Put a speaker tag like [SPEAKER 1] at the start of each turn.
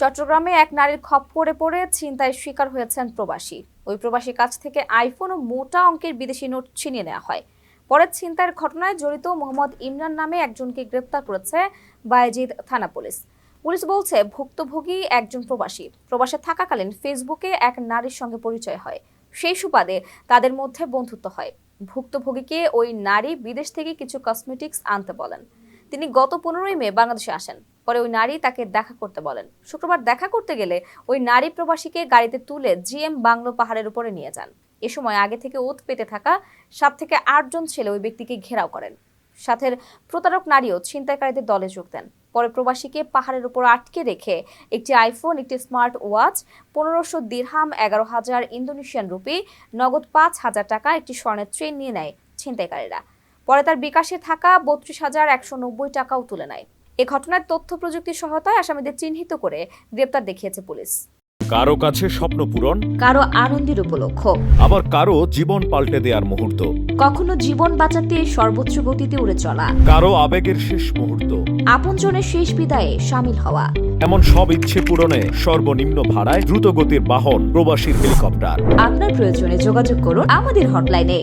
[SPEAKER 1] চট্টগ্রামে এক নারীর খপ্পরে পড়ে ছিনতাই শিকার হয়েছেন প্রবাসী। ওই প্রবাসীর কাছ থেকে আইফোন ও মোটা অঙ্কের বিদেশি নোট ছিনিয়ে নেওয়া হয়। পরে ছিনতাইয়ের ঘটনায় জড়িত মোহাম্মদ ইমরান নামে একজনকে গ্রেপ্তার করেছে বায়েজিদ থানা পুলিশ। পুলিশ বলছে, ভুক্তভোগী একজন প্রবাসী। প্রবাসে থাকাকালীন ফেসবুকে এক নারীর সঙ্গে পরিচয় হয়। সেই সুবাদে তাদের মধ্যে বন্ধুত্ব হয়। ভুক্তভোগীকে ওই নারী বিদেশ থেকে কিছু কসমেটিক্স আনতে বলেন। তিনি গত পনেরোই মে বাংলাদেশে আসেন। পরে ওই নারী তাকে দেখা করতে বলেন। শুক্রবার দেখা করতে গেলে ওই নারী প্রবাসীকে গাড়িতে তুলে জিএম বাংলো পাহাড়ের উপরে নিয়ে যান। এ সময় আগে থেকে ওত পেতে থাকা সাত থেকে আটজন ছেলে ওই ব্যক্তিকে ঘেরাও করেন। সাথের প্রতারক নারীও ছিনতাইকারীদের দলে যোগ দেন। পরে প্রবাসীকে পাহাড়ের উপর আটকে রেখে একটি আইফোন, একটি স্মার্ট ওয়াচ, পনেরোশো দিরহাম, এগারো হাজার ইন্দোনেশিয়ান রুপি, নগদ পাঁচ হাজার টাকা, একটি স্বর্ণের ট্রেন নিয়ে নেয় ছিনতাইকারীরা। পরে তার বিকাশে থাকা বত্রিশ হাজার একশো নব্বই টাকাও তুলে নেয়। এ ঘটনার তথ্য প্রযুক্তির সহায়তায় আসামিদের চিহ্নিত করে গ্রেপ্তার দেখিয়েছে পুলিশ।
[SPEAKER 2] কারও কাছে স্বপ্ন পূরণ
[SPEAKER 1] কারও আনন্দের উপলক্ষ।
[SPEAKER 2] আবার কারও জীবন পাল্টে দেওয়ার মুহূর্ত।
[SPEAKER 1] কখনো জীবন বাঁচাতে সর্বোচ্চ গতিতে উড়ে চলা।
[SPEAKER 2] কারও আবেগের শেষ মুহূর্ত।
[SPEAKER 1] আপনজনের শেষ বিদায়ে সামিল হওয়া।
[SPEAKER 2] এমন সব ইচ্ছে পূরণে সর্বনিম্ন ভাড়ায় দ্রুত গতির বাহন প্রবাসীর হেলিকপ্টার।
[SPEAKER 1] আপনার প্রয়োজনে যোগাযোগ করুন আমাদের হটলাইনে।